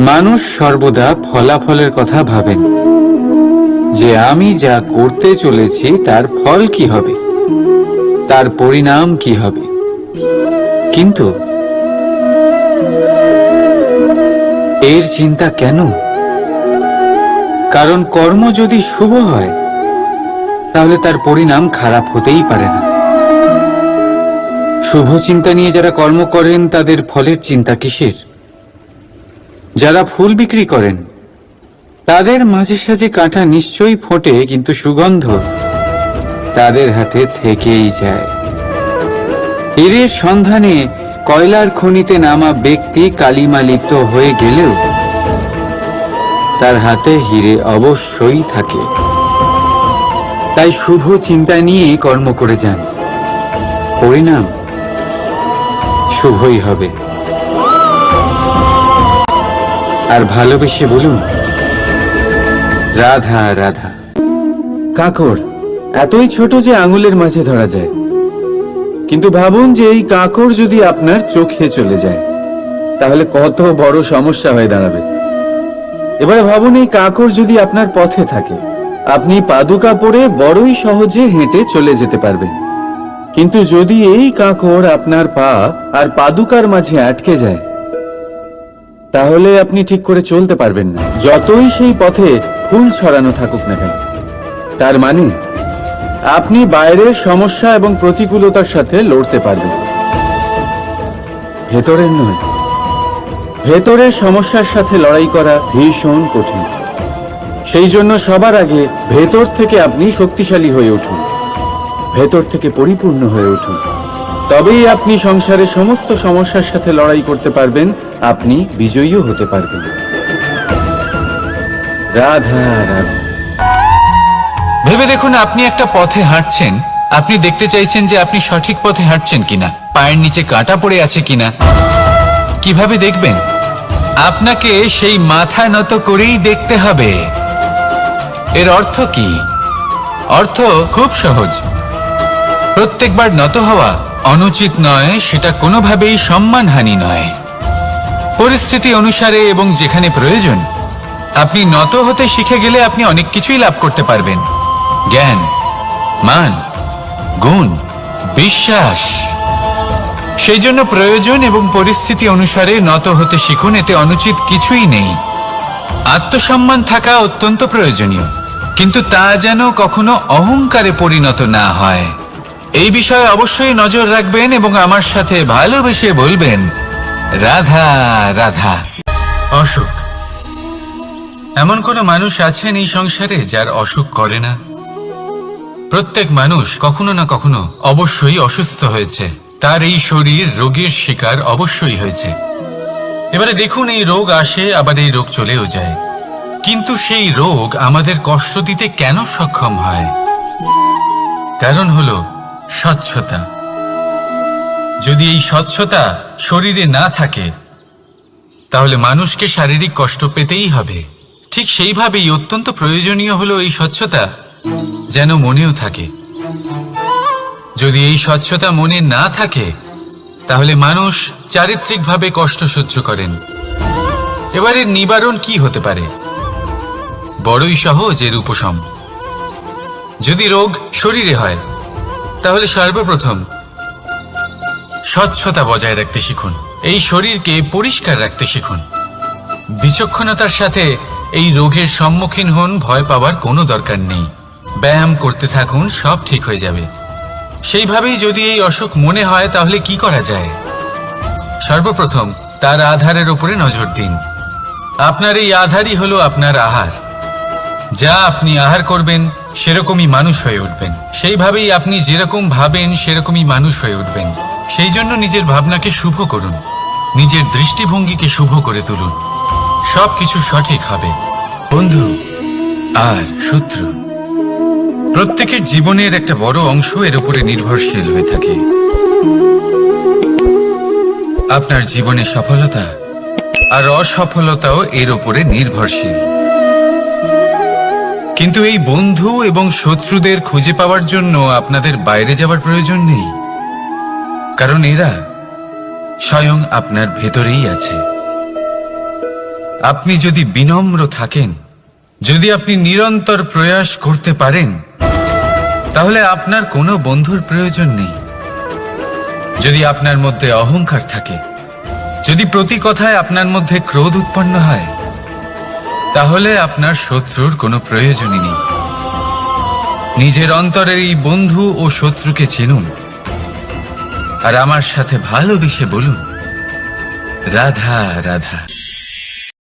মানুষ সর্বদা ফলাফলের কথা ভাবেন। যে আমি যা করতে চলেছি, তার ফল কি হবে? তার পরিণাম কি হবে? কিন্তু এর চিন্তা কেন? কারণ কর্ম যদি শুভ হয়, তাহলে তার পরিণাম খারাপ হতেই পারে না। শুভ চিন্তা নিয়ে যারা কর্ম করেন, তাদের ফলের চিন্তা কিসের? যারা ফুল বিক্রি করেন, তাদের মাঝে সাঝে কাঁটা নিশ্চয়ই ফোটে, কিন্তু সুগন্ধ তাদের হাতে থেকেই যায়। হীরের সন্ধানে কয়লার খনিতে নামা ব্যক্তি কালিমা লিপ্ত হয়ে গেলেও তার হাতে হিরে অবশ্যই থাকে। তাই শুভ চিন্তা নিয়ে কর্ম করে যান। পরিণাম শুভই হবে। আর ভালোবেসে বলুন, রাধা রাধা। কাকর, এতই ছোট যে আঙুলের মাঝে ধরা যায়। কিন্তু ভাবুন যে এই কাকর যদি আপনার চোখে চলে যায়, তাহলে কত বড় সমস্যা হয়ে দাঁড়াবে। এবারে ভাবুন এই কাকর যদি আপনার পথে থাকে, আপনি পাদুকা পরে বড়ই সহজে হেঁটে চলে যেতে পারবেন। কিন্তু যদি এই কাকর আপনার পা আর পাদুকার মাঝে আটকে যায় তাহলে আপনি ঠিক করে চলতে পারবেন না। যতই সেই পথে ফুল ছড়ানো থাকুক না কেন। তার মানে আপনি বাইরের সমস্যা এবং প্রতিকূলতার সাথে লড়তে পারবেন। ভেতরের নয়, ভেতরের সমস্যার সাথে লড়াই করা ভীষণ কঠিন। সেই জন্য সবার আগে ভেতর থেকে আপনি শক্তিশালী হয়ে উঠুন। ভেতর থেকে পরিপূর্ণ হয়ে উঠুন। তবেই আপনি সংসারের সমস্ত সমস্যার সাথে লড়াই করতে পারবেন, আপনি বিজয়ীও হতে পারবেন। রাধা রাধা। ভেবে দেখুন, আপনি একটা পথে হাঁটছেন। আপনি দেখতে চাইছেন যে আপনি সঠিক পথে হাঁটছেন কিনা, পায়ের নিচে কাঁটা পড়ে আছে কিনা। কীভাবে দেখবেন? আপনাকে সেই মাথা নত করেই দেখতে হবে। এর অর্থ কি? অর্থ খুব সহজ। প্রত্যেকবার নত হওয়া অনুচিত নয়, সেটা কোনোভাবেই সম্মানহানি নয়। পরিস্থিতি অনুসারে এবং যেখানে প্রয়োজন, আপনি নত হতে শিখে গেলে আপনি অনেক কিছুই লাভ করতে পারবেন। জ্ঞান, মান, গুণ, বিশ্বাস। সেই জন্য প্রয়োজন এবং পরিস্থিতি অনুসারে নত হতে শিখুন, এতে অনুচিত কিছুই নেই। আত্মসম্মান থাকা অত্যন্ত প্রয়োজনীয়, কিন্তু তা যেন কখনো অহংকারে পরিণত না হয়। এই বিষয়ে অবশ্যই নজর রাখবেন এবং আমার সাথে ভালোবেসে বলবেন, রাধা রাধা। অসুখ এমন কোনো মানুষ আছেন এই সংসারে যার অসুখ করে না? প্রত্যেক মানুষ কখনো না কখনো অবশ্যই অসুস্থ হয়েছে। তার এই শরীর রোগের শিকার অবশ্যই হয়েছে। এবারে দেখুন এই রোগ আসে, আবার এই রোগ চলেও যায়। কিন্তু সেই রোগ আমাদের কষ্ট দিতে কেন সক্ষম হয়? কারণ হলো স্বচ্ছতা। যদি এই স্বচ্ছতা শরীরে না থাকে, তাহলে মানুষকে শারীরিক কষ্ট পেতেই হবে। ঠিক সেইভাবেই অত্যন্ত প্রয়োজনীয় হলো এই স্বচ্ছতা যেন মনেও থাকে। যদি এই স্বচ্ছতা মনে না থাকে, তাহলে মানুষ চারিত্রিকভাবে কষ্ট সহ্য করেন। এবারে নিবারণ কি হতে পারে? বড়ই সহজ এর উপশম। যদি রোগ শরীরে হয় তাহলে সর্বপ্রথম স্বচ্ছতা বজায় রাখতে শিখুন। এই শরীরকে পরিষ্কার রাখতে শিখুন। বিচক্ষণতার সাথে এই রোগের সম্মুখীন হন, ভয় পাওয়ার কোনো দরকার নেই। ব্যায়াম করতে থাকুন, সব ঠিক হয়ে যাবে। সেইভাবেই যদি এই অসুখ মনে হয়, তাহলে কি করা যায়? সর্বপ্রথম তার আধারের উপরে নজর দিন। আপনার এই আধারই হলো আপনার আহার। যা আপনি আহার করবেন, সেরকমই মানুষ হয়ে উঠবেন। সেইভাবেই আপনি যেরকম ভাবেন, সেরকমই মানুষ হয়ে উঠবেন। সেই জন্য নিজের ভাবনাকে শুভ করুন। নিজের দৃষ্টিভঙ্গিকে শুভ করে তুলুন। সবকিছু সঠিক হবে। বন্ধু আর শত্রু। প্রত্যেকের জীবনের একটা বড় অংশ এর উপরে নির্ভরশীল হয়ে থাকে। আপনার জীবনে সফলতা আর অসফলতাও এর উপরে নির্ভরশীল। কিন্তু এই বন্ধু এবং শত্রুদের খুঁজে পাওয়ার জন্য আপনাদের বাইরে যাওয়ার প্রয়োজন নেই। কারণ এরা স্বয়ং আপনার ভেতরেই আছে। আপনি যদি বিনম্র থাকেন, যদি আপনি নিরন্তর প্রয়াস করতে পারেন, তাহলে আপনার কোনো বন্ধুর প্রয়োজন নেই। যদি আপনার মধ্যে অহংকার থাকে, যদি প্রতি কথায় আপনার মধ্যে ক্রোধ উৎপন্ন হয় তাহলে আপনার শত্রুর কোনো প্রয়োজনই নেই। নিজের অন্তরের এই বন্ধু ও শত্রুকে চিনুন। আর আমার সাথে ভালোবেসে বলুন, রাধা রাধা।